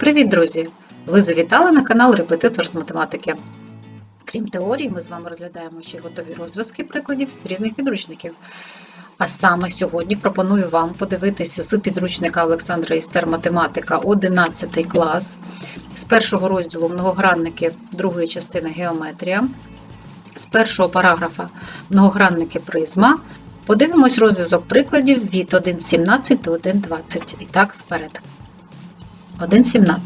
Привіт, друзі! Ви завітали на канал Репетитор з математики. Крім теорії, ми з вами розглядаємо ще готові розв'язки прикладів з різних підручників. А саме сьогодні пропоную вам подивитися з підручника Олександра Істер Математика 11 клас з першого розділу многогранники другої частини Геометрія, з першого параграфа многогранники призма. Подивимось розв'язок прикладів від 1.17 до 1.20. І так, вперед. 1.17.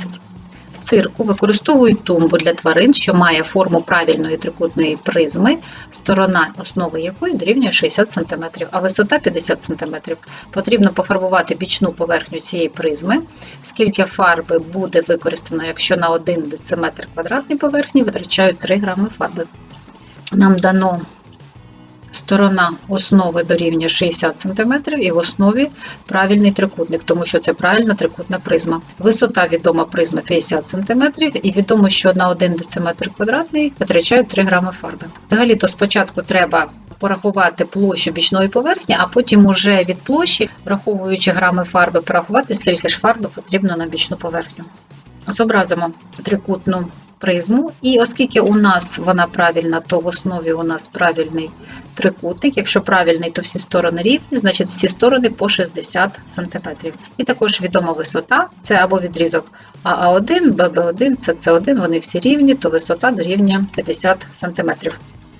В цирку використовують тумбу для тварин, що має форму правильної трикутної призми, сторона основи якої дорівнює 60 см, а висота 50 см. Потрібно пофарбувати бічну поверхню цієї призми. Скільки фарби буде використано, якщо на 1 дециметр квадратної поверхні витрачають 3 грами фарби. Нам дано Сторона основи дорівнює 60 см і в основі правильний трикутник, тому що це правильна трикутна призма. Висота відома призми 50 см і відомо, що на 1 дециметр квадратний витрачають 3 грами фарби. Взагалі-то спочатку треба порахувати площу бічної поверхні, а потім уже від площі, враховуючи грами фарби, порахувати, скільки ж фарби потрібно на бічну поверхню. Зобразимо трикутну призму, і оскільки у нас вона правильна, то в основі у нас правильний трикутник. Якщо правильний, то всі сторони рівні, значить всі сторони по 60 см. І також відома висота, це або відрізок АА1, ББ1, СС1, вони всі рівні, то висота дорівнює 50 см.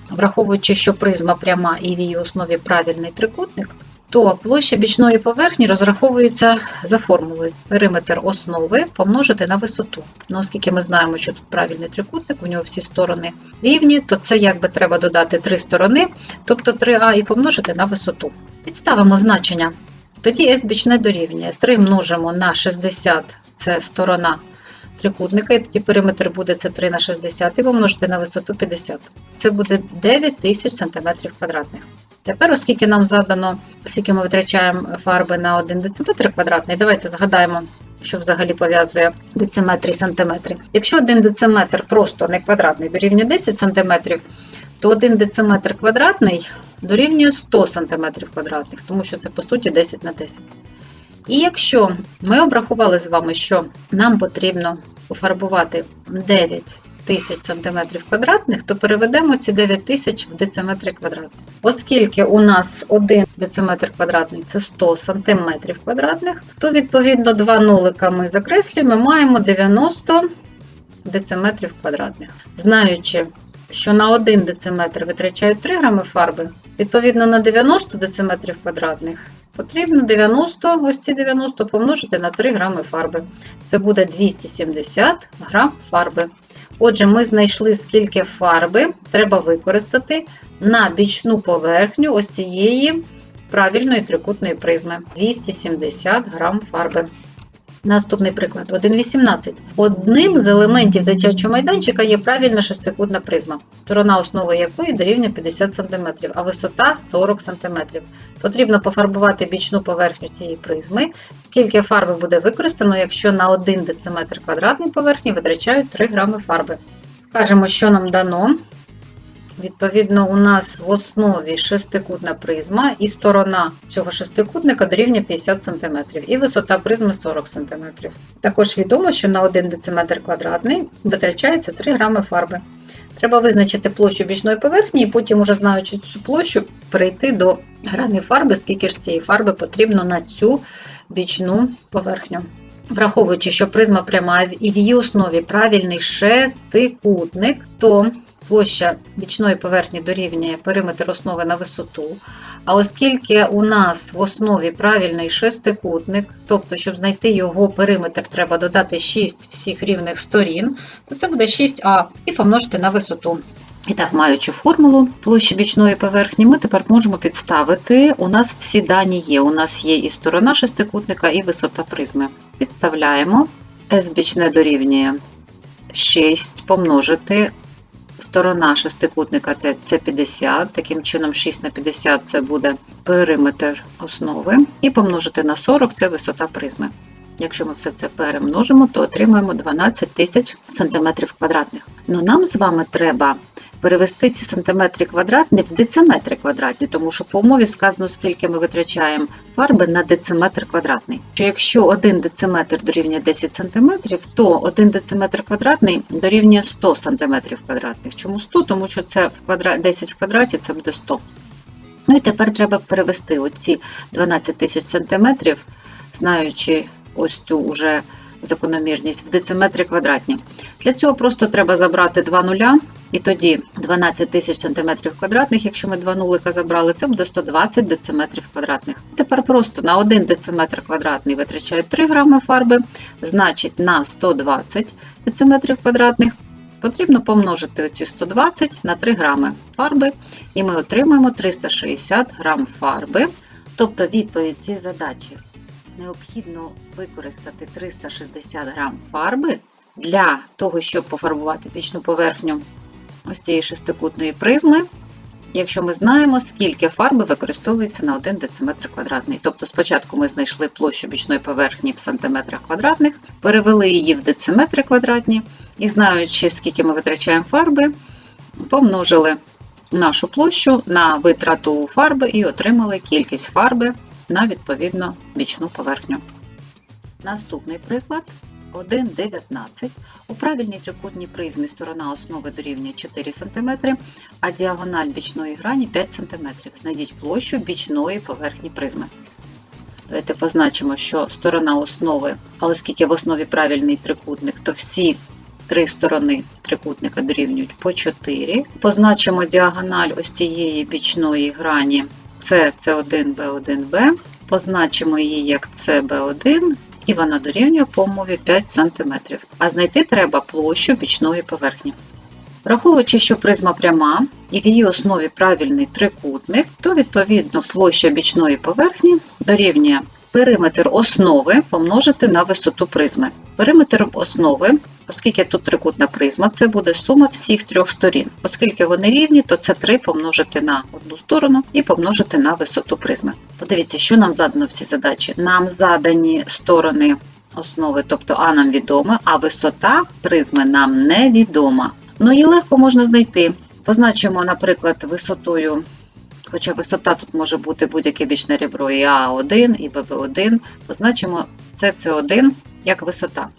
Враховуючи, що призма пряма і в її основі правильний трикутник, то площа бічної поверхні розраховується за формулою периметр основи помножити на висоту. Ну, оскільки ми знаємо, що тут правильний трикутник, у нього всі сторони рівні, то це якби треба додати три сторони, тобто 3а і помножити на висоту. Підставимо значення. Тоді S бічне дорівнює 3 множимо на 60, це сторона трикутника, і тоді периметр буде це 3 на 60 і помножити на висоту 50. Це буде 9000 см квадратних. Тепер, оскільки нам задано, скільки ми витрачаємо фарби на 1 дециметр квадратний, давайте згадаємо, що взагалі пов'язує дециметри і сантиметри. Якщо 1 дециметр просто не квадратний дорівнює 10 см, то 1 дециметр квадратний дорівнює 100 см квадратних, тому що це по суті 10 на 10. І якщо ми обрахували з вами, що нам потрібно пофарбувати 9 тисяч см квадратних, то переведемо ці 9 тисяч в дециметри квадратних. Оскільки у нас 1 дециметр квадратний це 100 см квадратних, то відповідно два нолика ми закреслюємо, маємо 90 дециметрів квадратних. Знаючи, що на 1 дециметр витрачають 3 грами фарби, відповідно на 90 дециметрів квадратних потрібно 90, ось ці 90 помножити на 3 грами фарби. Це буде 270 грам фарби. Отже, ми знайшли, скільки фарби треба використати на бічну поверхню ось цієї правильної трикутної призми. 270 грам фарби. Наступний приклад 1,18. Одним з елементів дитячого майданчика є правильна шестикутна призма, сторона основи якої дорівнює 50 см, а висота 40 см. Потрібно пофарбувати бічну поверхню цієї призми. Скільки фарби буде використано, якщо на 1 дециметр квадратної поверхні витрачають 3 грами фарби. Кажемо, що нам дано. Відповідно, у нас в основі шестикутна призма, і сторона цього шестикутника дорівнює 50 см, і висота призми 40 см. Також відомо, що на 1 дециметр квадратний витрачається 3 грами фарби. Треба визначити площу бічної поверхні, і потім, уже знаючи цю площу, перейти до грамів фарби, скільки ж цієї фарби потрібно на цю бічну поверхню. Враховуючи, що призма пряма і в її основі правильний шестикутник, то площа бічної поверхні дорівнює периметр основи на висоту. А оскільки у нас в основі правильний шестикутник, тобто, щоб знайти його периметр, треба додати 6 всіх рівних сторін, то це буде 6а і помножити на висоту. І так, маючи формулу площі бічної поверхні, ми тепер можемо підставити. У нас всі дані є. У нас є і сторона шестикутника, і висота призми. Підставляємо. S бічне дорівнює 6 помножити Сторона шестикутника це 50, таким чином 6 на 50 це буде периметр основи. І помножити на 40 це висота призми. Якщо ми все це перемножимо, то отримаємо 12 тисяч сантиметрів квадратних. Но нам з вами треба перевести ці сантиметри квадратні в дециметри квадратні, тому що по умові сказано, скільки ми витрачаємо фарби на дециметр квадратний. Що якщо 1 дециметр дорівнює 10 см, то 1 дециметр квадратний дорівнює 100 см квадратних. Чому 100? Тому що це в квадра... 10 в квадраті це буде 100. Ну і тепер треба перевести оці 12 тисяч сантиметрів, знаючи ось цю уже закономірність в дециметри квадратні. Для цього просто треба забрати два нуля, і тоді 12 тисяч сантиметрів квадратних, якщо ми два нулика забрали, це буде 120 дециметрів квадратних. Тепер просто на 1 дециметр квадратний витрачають 3 грами фарби, значить на 120 дециметрів квадратних потрібно помножити оці 120 на 3 грами фарби, і ми отримаємо 360 грам фарби. Тобто відповідь цієї задачі необхідно використати 360 грам фарби для того, щоб пофарбувати пічну поверхню ось цієї шестикутної призми, якщо ми знаємо, скільки фарби використовується на 1 дециметр квадратний. Тобто спочатку ми знайшли площу бічної поверхні в сантиметрах квадратних, перевели її в дециметри квадратні і знаючи, скільки ми витрачаємо фарби, помножили нашу площу на витрату фарби і отримали кількість фарби на відповідно бічну поверхню. Наступний приклад 1,19. У правильній трикутній призмі сторона основи дорівнює 4 см, а діагональ бічної грані 5 см. Знайдіть площу бічної поверхні призми. Давайте позначимо, що сторона основи, а оскільки в основі правильний трикутник, то всі три сторони трикутника дорівнюють по 4. Позначимо діагональ ось цієї бічної грані це С1, Б1, Б. Позначимо її як CB1, і вона дорівнює по умові 5 см. А знайти треба площу бічної поверхні. Враховуючи, що призма пряма і в її основі правильний трикутник, то відповідно площа бічної поверхні дорівнює периметр основи помножити на висоту призми. Периметр основи, оскільки тут трикутна призма, це буде сума всіх трьох сторін. Оскільки вони рівні, то це 3 помножити на одну сторону і помножити на висоту призми. Подивіться, що нам задано в цій задачі. Нам задані сторони основи, тобто А нам відома, а висота призми нам невідома. Ну її легко можна знайти. Позначимо, наприклад, висотою. Хоча висота тут може бути будь-яке бічне ребро і А1, і ББ1, позначимо СС1 як висота.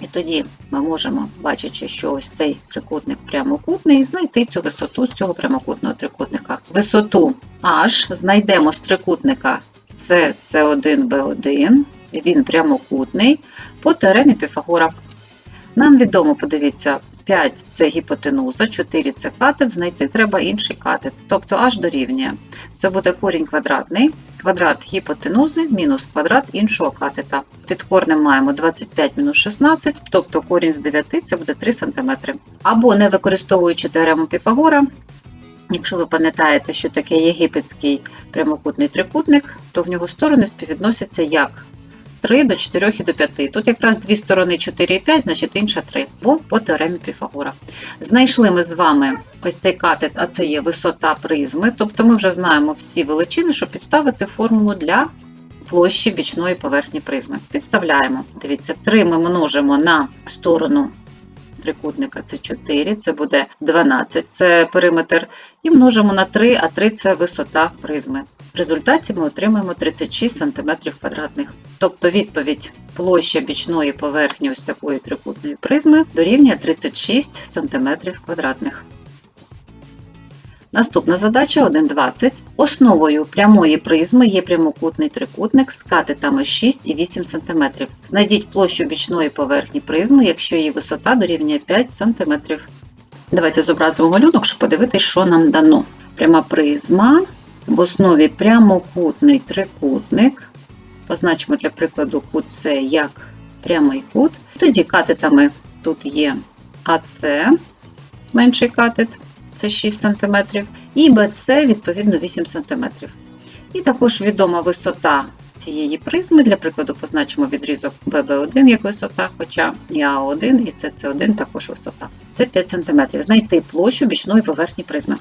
І тоді ми можемо, бачачи, що ось цей трикутник прямокутний, знайти цю висоту з цього прямокутного трикутника. Висоту H знайдемо з трикутника СС1Б1, він прямокутний, по теоремі Піфагора. Нам відомо, подивіться, 5 це гіпотенуза, 4 це катет, знайти треба інший катет, тобто h дорівнює. Це буде корінь квадратний, квадрат гіпотенузи мінус квадрат іншого катета. Під корнем маємо 25 мінус 16, тобто корінь з 9 це буде 3 см. Або не використовуючи теорему Піфагора, Якщо ви пам'ятаєте, що таке єгипетський прямокутний трикутник, то в нього сторони співвідносяться як 3 до 4 і до 5. Тут якраз дві сторони 4 і 5, значить інша 3, бо по теоремі Піфагора. Знайшли ми з вами ось цей катет, а це є висота призми, тобто ми вже знаємо всі величини, щоб підставити формулу для площі бічної поверхні призми. Підставляємо. Дивіться, 3 ми множимо на сторону трикутника, це 4, це буде 12, це периметр, і множимо на 3, а 3 це висота призми. В результаті ми отримаємо 36 см квадратних. Тобто відповідь площа бічної поверхні ось такої трикутної призми дорівнює 36 см квадратних. Наступна задача 1,20. Основою прямої призми є прямокутний трикутник з катетами 6 і 8 см. Знайдіть площу бічної поверхні призми, якщо її висота дорівнює 5 см. Давайте зобразимо малюнок, щоб подивитися, що нам дано. Пряма призма, в основі прямокутний трикутник. Позначимо для прикладу кут С як прямий кут. Тоді катетами тут є АС, менший катет, це 6 см, і БЦ, відповідно, 8 см. І також відома висота цієї призми. Для прикладу, позначимо відрізок ББ1 як висота, хоча і А1, і СС1 також висота. Це 5 см. Знайти площу бічної поверхні призми.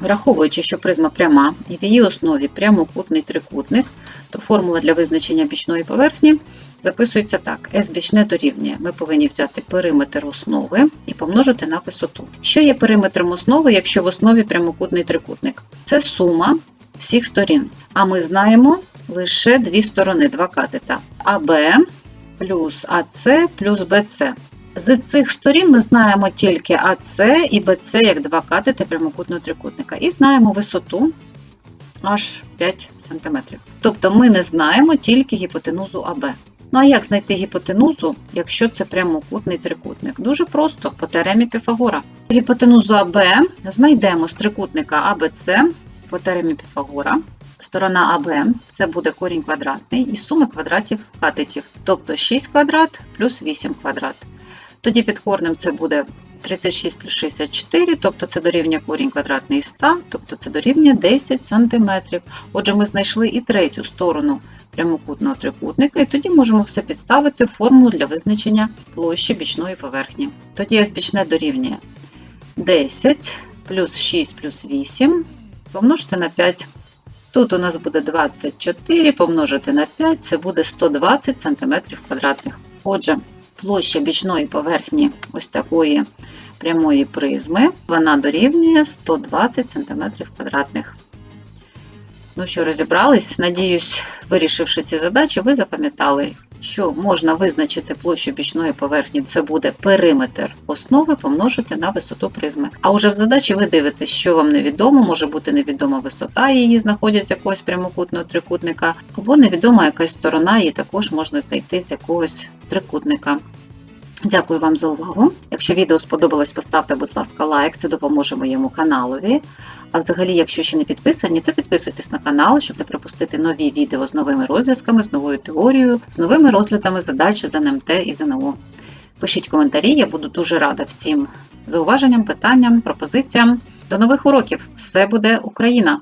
Враховуючи, що призма пряма і в її основі прямокутний трикутник, то формула для визначення бічної поверхні записується так: S бічне дорівнює. Ми повинні взяти периметр основи і помножити на висоту. Що є периметром основи, якщо в основі прямокутний трикутник? Це сума всіх сторін. А ми знаємо лише дві сторони, два катета. АБ плюс АС плюс БЦ. З цих сторін ми знаємо тільки АС і БЦ як два катети прямокутного трикутника. І знаємо висоту аж 5 см. Тобто ми не знаємо тільки гіпотенузу АБ. Ну а як знайти гіпотенузу, якщо це прямокутний трикутник? Дуже просто по теоремі Піфагора. Гіпотенузу АБ знайдемо з трикутника АБЦ по теоремі Піфагора. Сторона АБ це буде корінь квадратний і суми квадратів катетів, тобто 6 квадрат плюс 8 квадрат. Тоді під корнем це буде 36 плюс 64, тобто це дорівнює корінь квадратний із 100, тобто це дорівнює 10 см. Отже, ми знайшли і третю сторону прямокутного трикутника, і тоді можемо все підставити в формулу для визначення площі бічної поверхні. Тоді S бічне дорівнює 10 плюс 6 плюс 8 помножити на 5. Тут у нас буде 24 помножити на 5, це буде 120 см квадратних. Отже, площа бічної поверхні ось такої прямої призми, вона дорівнює 120 см квадратних. Ну що, розібрались? Надіюсь, вирішивши ці задачі, ви запам'ятали, що можна визначити площу бічної поверхні, це буде периметр основи помножити на висоту призми. А уже в задачі ви дивитесь, що вам невідомо, може бути невідома висота її знаходять якогось прямокутного трикутника, або невідома якась сторона, її також можна знайти з якогось трикутника. Дякую вам за увагу. Якщо відео сподобалось, поставте, будь ласка, лайк, це допоможе моєму каналові. А взагалі, якщо ще не підписані, то підписуйтесь на канал, щоб не пропустити нові відео з новими розв'язками, з новою теорією, з новими розглядами задач з НМТ і ЗНО. Пишіть коментарі, я буду дуже рада всім зауваженням, питанням, пропозиціям. До нових уроків! Все буде Україна!